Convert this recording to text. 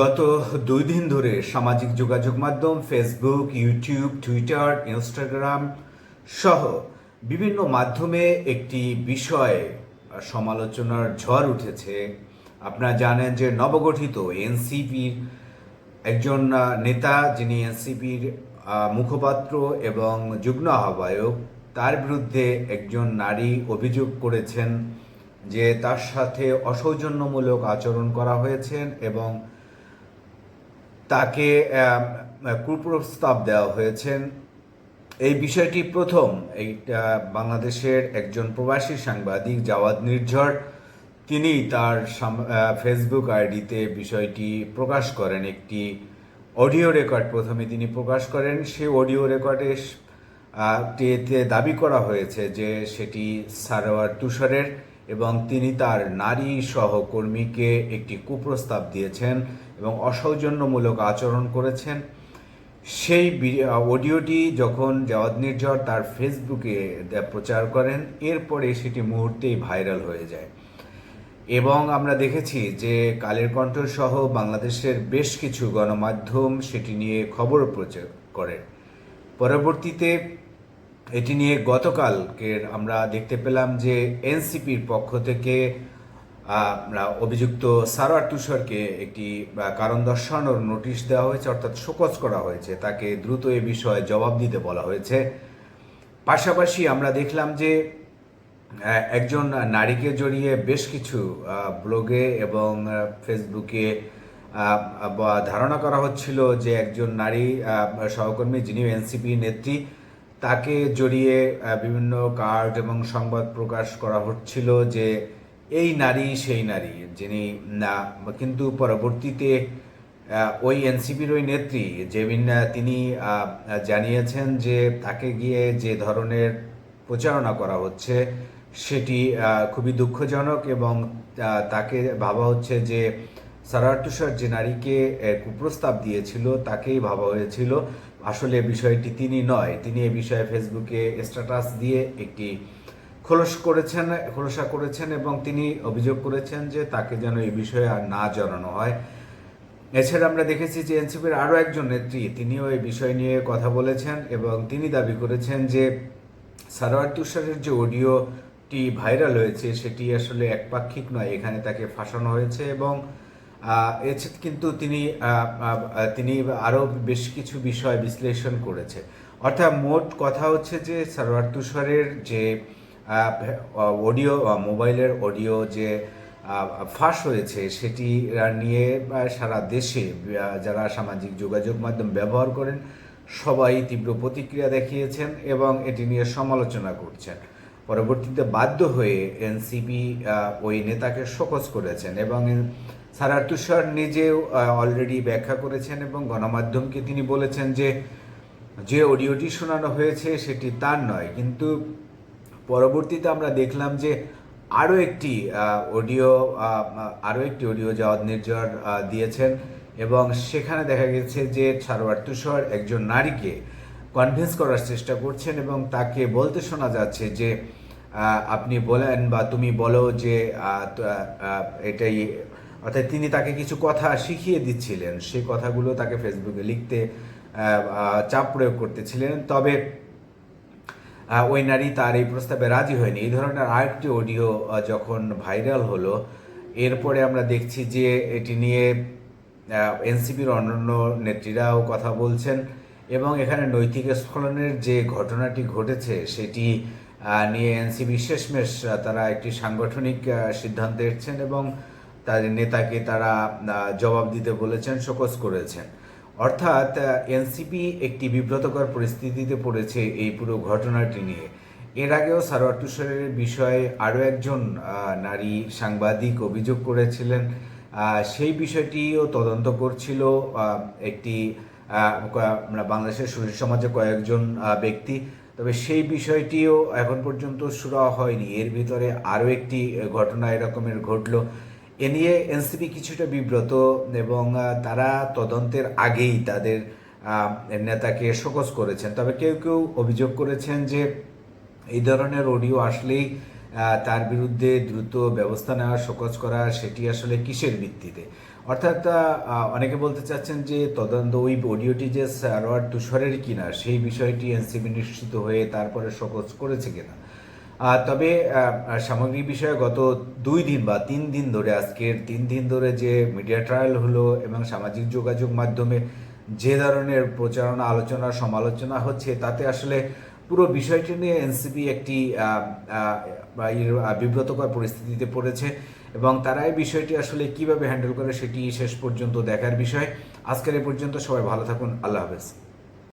গত দুই দিন ধরে সামাজিক যোগাযোগ মাধ্যম ফেসবুক ইউটিউব টুইটার ইনস্টাগ্রাম সহ বিভিন্ন মাধ্যমে একটি বিষয় সমালোচনার ঝড় উঠেছে। আপনারা জানেন যে নবগঠিত এনসিপির একজন নেতা, যিনি এনসিপির মুখপাত্র এবং যুগ্ম আহ্বায়ক, তার বিরুদ্ধে একজন নারী অভিযোগ করেছেন। যে তার সাথে অসৌজন্যমূলক আচরণ করা হয়েছে এবং তাকে কুপ্রস্তাব দেওয়া হয়েছে এই বিষয়টি প্রথম। এইটা বাংলাদেশের একজন প্রবাসী সাংবাদিক জাওয়াদ নির্ঝর। তিনি তার ফেসবুক আইডিতে বিষয়টি প্রকাশ করেন। একটি অডিও রেকর্ড প্রথমে তিনি প্রকাশ করেন। সে অডিও রেকর্ডে টিতে দাবি করা হয়েছে যে সেটি সারোয়ার তুষারের। এবং তিনি তার নারী সহকর্মীকে একটি কুপ্রস্তাব দিয়েছেন এবং অসৌজন্যমূলক আচরণ করেছেন। সেই অডিওটি যখন জাওয়াদ নির্ঝর তার ফেসবুকে প্রচার করেন, এরপরে সেটি মুহূর্তেই ভাইরাল হয়ে যায়। এবং আমরা দেখেছি যে কালের কণ্ঠ সহ বাংলাদেশের বেশ কিছু গণমাধ্যম সেটি নিয়ে খবর প্রচার করে। পরবর্তীতে এটি নিয়ে গতকালকে আমরা দেখতে পেলাম যে এনসিপির পক্ষ থেকে আমরা অভিযুক্ত সারোয়ার তুষারকে একটি কারণ দর্শানোর নোটিশ দেওয়া হয়েছে, অর্থাৎ শোকজ করা হয়েছে। তাকে দ্রুত এ বিষয়ে জবাব দিতে বলা হয়েছে। পাশাপাশি আমরা দেখলাম যে একজন নারীকে জড়িয়ে বেশ কিছু ব্লগে এবং ফেসবুকে ধারণা করা হচ্ছিল যে একজন নারী সহকর্মী যিনি এনসিপি নেত্রী তাকে জড়িয়ে বিভিন্ন কার্ড এবং সংবাদ প্রকাশ করা হচ্ছিল যে এই নারী সেই নারী যিনি না কিন্তু পরবর্তীতে ওই এনসিপির ওই নেত্রী আহ, তিনি জানিয়েছেন যে তাকে গিয়ে যে ধরনের প্রচারণা করা হচ্ছে সেটি খুবই দুঃখজনক এবং তাকে ভাবা হচ্ছে যে সারার তুষার যে নারীকে কুপ্রস্তাব দিয়েছিল, তাকেই ভাবা হয়েছিল। আসলে বিষয়টি তিনি নয়। তিনি এ বিষয়ে ফেসবুকে স্ট্যাটাস দিয়ে একটি খোলস করেছেন, খোলসা করেছেন এবং তিনি অভিযোগ করেছেন যে তাকে যেন এই বিষয়ে আর না জানানো হয়। এছাড়া আমরা দেখেছি যে এনসিপির আরও একজন নেত্রী, তিনিও এই বিষয় নিয়ে কথা বলেছেন এবং তিনি দাবি করেছেন যে সারোয়ার তুষারের যে অডিওটি ভাইরাল হয়েছে, সেটি আসলে একপাক্ষিক নয়। এখানে তাকে ফাঁসানো হয়েছে এবং এছাড়া কিন্তু তিনি তিনি আরও বেশ কিছু বিষয় বিশ্লেষণ করেছে। অর্থাৎ মোট কথা হচ্ছে যে সারোয়ার তুষারের যে অডিও মোবাইলের অডিও যে ফাঁস হয়েছে, সেটি নিয়ে সারা দেশে যারা সামাজিক যোগাযোগ মাধ্যম ব্যবহার করেন, সবাই তীব্র প্রতিক্রিয়া দেখিয়েছেন এবং এটি নিয়ে সমালোচনা করছেন। পরবর্তীতে বাধ্য হয়ে এনসিপি ওই নেতাকে শোকজ করেছেন এবং সারার তুষার নিজেও অলরেডি ব্যাখ্যা করেছেন এবং গণমাধ্যমকে তিনি বলেছেন যে যে অডিওটি শোনানো হয়েছে সেটি তার নয়। কিন্তু পরবর্তীতে আমরা দেখলাম যে আরও একটি অডিও আরও একটি অডিও জাওয়াদ নির্জর দিয়েছেন এবং সেখানে দেখা গেছে যে সারোয়ার তুষার একজন নারীকে কনভিন্স করার চেষ্টা করছেন এবং তাকে বলতে শোনা যাচ্ছে যে আপনি বলেন বা তুমি বলো যে এটাই অর্থাৎ তিনি তাকে কিছু কথা শিখিয়ে দিচ্ছিলেন। সে কথাগুলো তাকে ফেসবুকে লিখতে চাপ প্রয়োগ করতেছিলেন। তবে ওই নারী তার এই প্রস্তাবে রাজি হয়নি। এই ধরনের আরেকটি অডিও যখন ভাইরাল হলো, এরপরে আমরা দেখছি যে এটি নিয়ে এনসিপির অন্যান্য নেত্রীরাও কথা বলছেন এবং এখানে নৈতিক স্খলনের যে ঘটনাটি ঘটেছে, সেটি নিয়ে এনসিপি শেষমেশ তারা একটি সাংগঠনিক সিদ্ধান্ত এসেছেন এবং তাদের নেতাকে তারা জবাব দিতে বলেছেন, শোকজ করেছেন। অর্থাৎ এনসিপি একটি বিব্রতকর পরিস্থিতিতে পড়েছে এই পুরো ঘটনাটি নিয়ে। এর আগেও সারোয়ার তুষারের বিষয়ে আরও একজন নারী সাংবাদিক অভিযোগ করেছিলেন। সেই বিষয়টিও তদন্ত করছিল একটি আমরা বাংলাদেশের সুশীল সমাজে কয়েকজন ব্যক্তি। তবে সেই বিষয়টিও এখন পর্যন্ত শুরু হয়নি। এর ভিতরে আরও একটি ঘটনা এরকমের ঘটলো। এ নিয়ে এনসিপি কিছুটা বিব্রত এবং তারা তদন্তের আগেই তাদের নেতাকে শোকজ করেছেন। তবে কেউ কেউ অভিযোগ করেছেন যে, এই ধরনের অডিও আসলেই তার বিরুদ্ধে দ্রুত ব্যবস্থা নেওয়া, শোকজ করা, সেটি আসলে কিসের ভিত্তিতে? অর্থাৎ অনেকে বলতে চাচ্ছেন যে, তদন্ত ওই অডিওটি যে সারোয়ার তুষারের কিনা, সেই বিষয়টি এনসিবি নিশ্চিত হয়ে তারপরে শোকজ করেছে কিনা? তবে সামগ্রিক বিষয়ে গত দুই দিন বা তিন দিন ধরে, আজকের তিন দিন ধরে যে মিডিয়া ট্রায়াল হলো এবং সামাজিক যোগাযোগ মাধ্যমে যে ধরনের প্রচারণা, আলোচনা, সমালোচনা হচ্ছে, তাতে আসলে পুরো বিষয়টি নিয়ে এনসিপি একটি বিব্রতকর পরিস্থিতিতে পড়েছে এবং তারা এই বিষয়টি আসলে কীভাবে হ্যান্ডেল করে সেটি শেষ পর্যন্ত দেখার বিষয়। আজকের এ পর্যন্ত সবাই ভালো থাকুন, আল্লাহ হাফেজ।